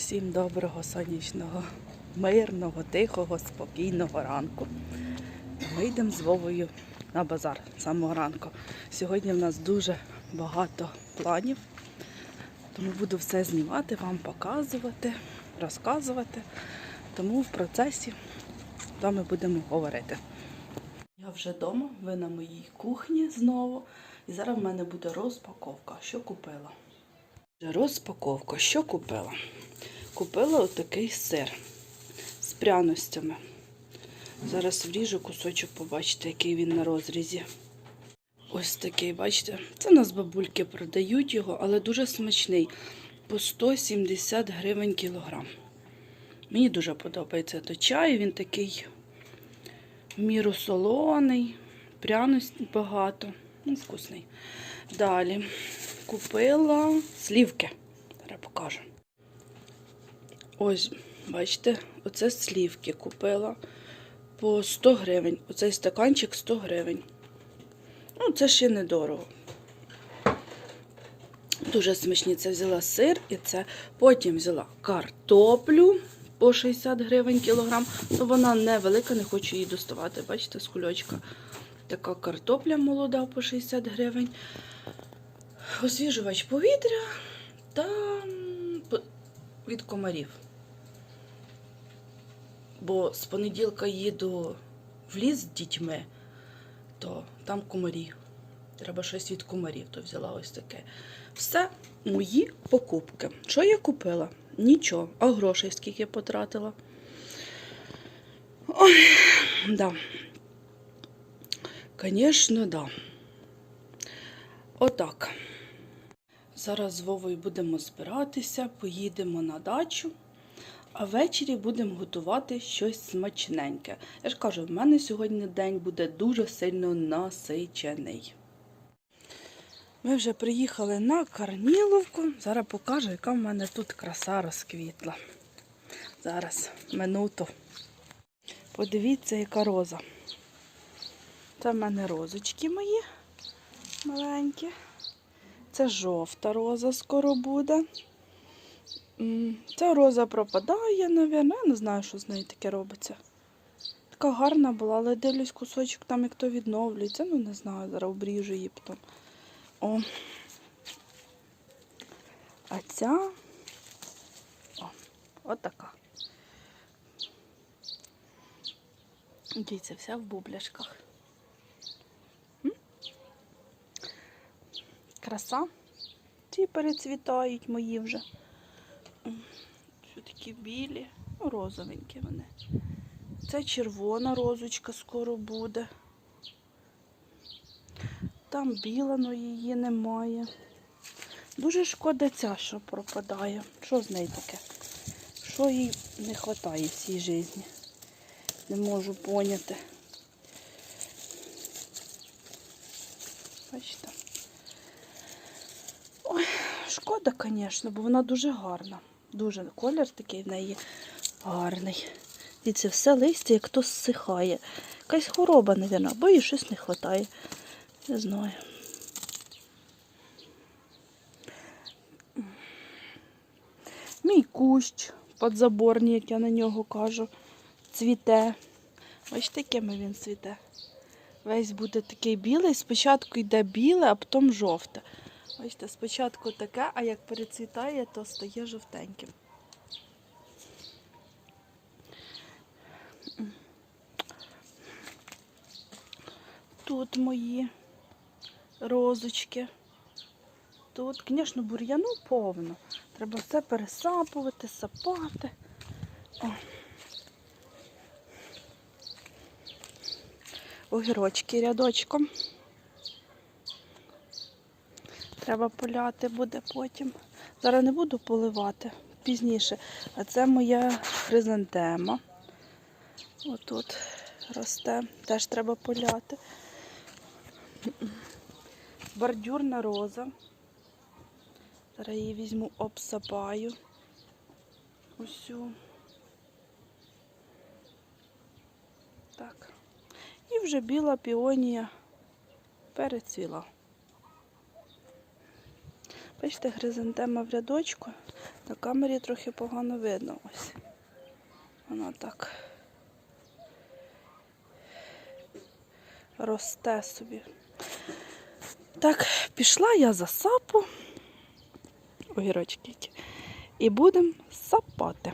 Всім доброго сонячного, мирного, тихого, спокійного ранку. Ми йдемо з Вовою на базар з самого ранку. Сьогодні в нас дуже багато планів, тому буду все знімати, вам показувати, розказувати. Тому в процесі з вами будемо говорити. Я вже вдома, ви на моїй кухні знову. І зараз в мене буде розпаковка. Що купила? Розпаковка. Що купила? Купила отакий сир з пряностями. Зараз вріжу кусочок, побачите, який він на розрізі. Ось такий, бачите? Це нас бабульки продають його, але дуже смачний. По 170 гривень кілограм. Мені дуже подобається до чаю. Він такий в міру солоний, пряності багато. Ну, вкусний. Далі купила слівки. Зараз покажу. Ось, бачите, оце слівки купила по 100 гривень. Оцей стаканчик 100 гривень. Ну, це ще недорого. Дуже смачні. Це взяла сир і це. Потім взяла картоплю по 60 гривень кілограм. Ну, вона невелика, не хочу її доставати. Бачите, з кульочка. Така картопля молода по 60 гривень. Освіжувач повітря та від комарів. Бо з понеділка їду в ліс з дітьми, то там комарі. Треба щось від комарів, то взяла ось таке. Все мої покупки. Що я купила? Нічого. А грошей скільки потратила? Ой, да. Звісно, да. Отак. Зараз з Вовою будемо збиратися, поїдемо на дачу, а ввечері будемо готувати щось смачненьке. Я ж кажу, в мене сьогодні день буде дуже сильно насичений. Ми вже приїхали на Карніловку. Зараз покажу, яка в мене тут краса розквітла. Зараз, минуту. Подивіться, яка роза. Це в мене розочки мої маленькі. Це жовта роза скоро буде. Ця роза пропадає, напевно. Я не знаю, що з нею таке робиться. Така гарна була, але дивлюсь кусочок там, як то відновлюється. Ну, не знаю, зараз обріжу її потім. О. А ця. О, отака. Дивіться, вся в бубляшках. Краса. Ці перецвітають мої вже. Що такі білі, ну, розовенькі вони. Це червона розочка скоро буде. Там біла, але її немає. Дуже шкода ця, що пропадає. Що з нею таке? Що їй не вистачає в цій житті? Не можу поняти. Бачите? Ой, шкода, звісно, бо вона дуже гарна. Дуже колір такий в неї гарний. І це все листя, як то зсихає. Якась хвороба, мабуть, або їй щось не вистачає. Не знаю. Мій кущ подзаборний, як я на нього кажу, цвіте. Бачите, якими він цвіте. Весь буде такий білий. Спочатку йде біле, а потім жовте. Бачите, спочатку таке, а як перецвітає, то стає жовтеньким. Тут мої розочки. Тут, звісно, бур'яну повно. Треба все пересапувати, сапати. О. Огірочки рядочком. Треба поляти буде потім. Зараз не буду поливати пізніше. А це моя хризантема. Отут росте. Теж треба поляти. Бордюрна роза. Зараз її візьму, обсапаю. Усю. Так. І вже біла піонія перецвіла. Бачите, хризантема в рядочку. На камері трохи погано видно ось. Вона так росте собі. Так, пішла я за сапу. Огірочки. І будемо сапати.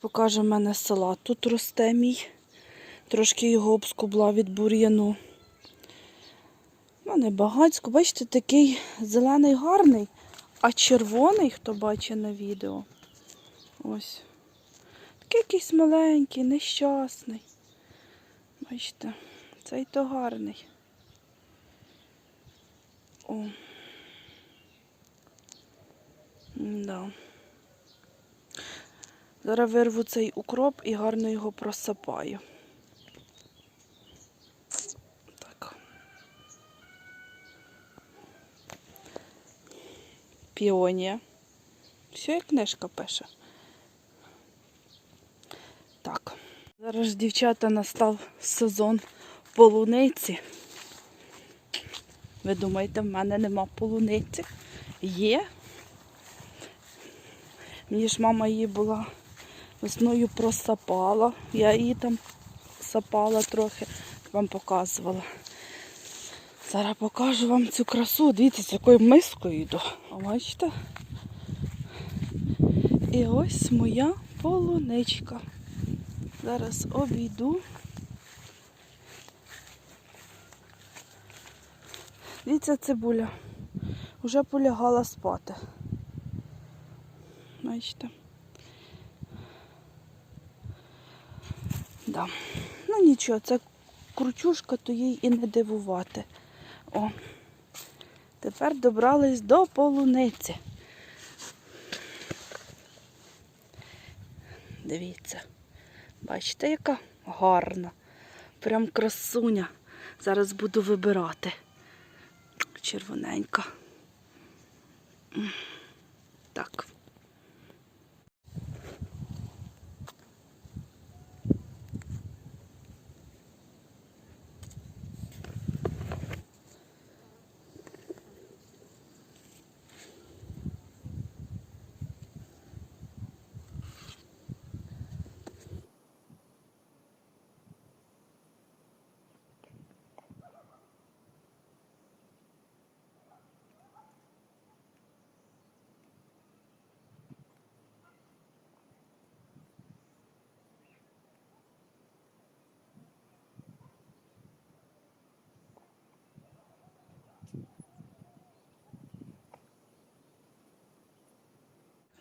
Покаже в мене салат. Тут росте мій. Трошки його обскубла від бур'яну. Ну, не багацько. Бачите, такий зелений гарний, а червоний, хто бачить на відео. Ось. Такий якийсь маленький, нещасний. Бачите, цей то гарний. О. Да. Зараз вирву цей укроп і гарно його просапаю. Піонія. Все як книжка пише. Так. Зараз дівчата, настав сезон полуниці. Ви думаєте, в мене нема полуниці? Є. Мені ж мама її була весною просапала. Я її там сапала трохи, вам показувала. Зараз покажу вам цю красу. Дивіться, з якою мискою йду. Бачите? І ось моя полуничка. Зараз обійду. Дивіться, цибуля. Уже полягала спати. Бачите? Да. Ну нічого, це кручушка, то їй і не дивувати. О, тепер добрались до полуниці. Дивіться. Бачите, яка гарна. Прям красуня. Зараз буду вибирати. Червоненька. Так.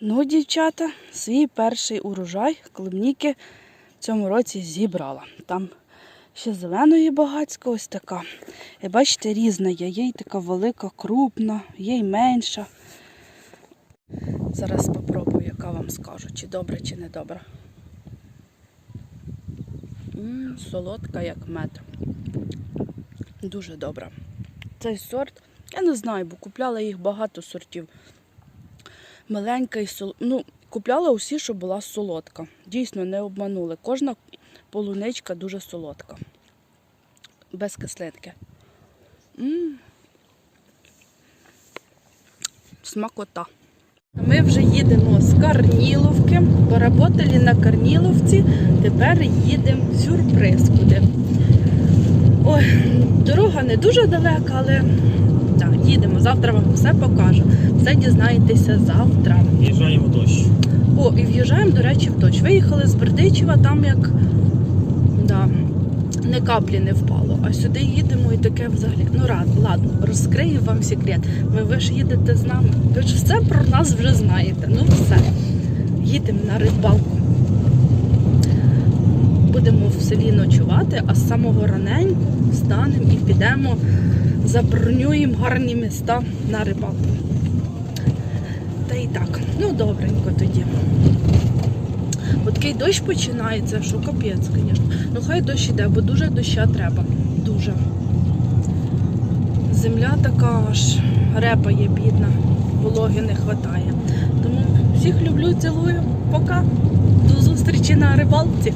Ну, дівчата, свій перший урожай клубніки в цьому році зібрала. Там ще зеленої багацько, ось така. І бачите, різна є. Є й така велика, крупна, є й менша. Зараз спробую, яка вам скажу, чи добре, чи не добре. Солодка, як мед. Дуже добра. Цей сорт, я не знаю, бо купляла їх багато сортів маленька і сол... Ну, купляла усі, що була солодка. Дійсно, не обманули. Кожна полуничка дуже солодка. Без кислинки. М. Смакота. Ми вже їдемо з Карніловки. Поработали на Карніловці. Тепер їдемо в сюрприз куди. Ой, дорога не дуже далека, але їдемо. Завтра вам все покажу. Все дізнаєтеся завтра. Їжджаємо в дощ. О, і в'їжджаємо, до речі, в Точ. Виїхали з Бердичева, там як да, не каплі не впало. А сюди їдемо і таке взагалі. Ну, рад, ладно, розкрию вам секрет. Ми ви ж їдете з нами. Ви ж все про нас вже знаєте. Ну все. Їдемо на рибалку. Будемо в селі ночувати, а з самого раненько встанемо і підемо, забронюємо гарні міста на рибалку. Та і так, ну добренько тоді. От такий дощ починається, що капець, звісно. Ну хай дощ іде, бо дуже доща треба. Дуже. Земля така аж репає, бідна, вологи не вистачає. Тому всіх люблю, цілую. Пока. До зустрічі на рибалці.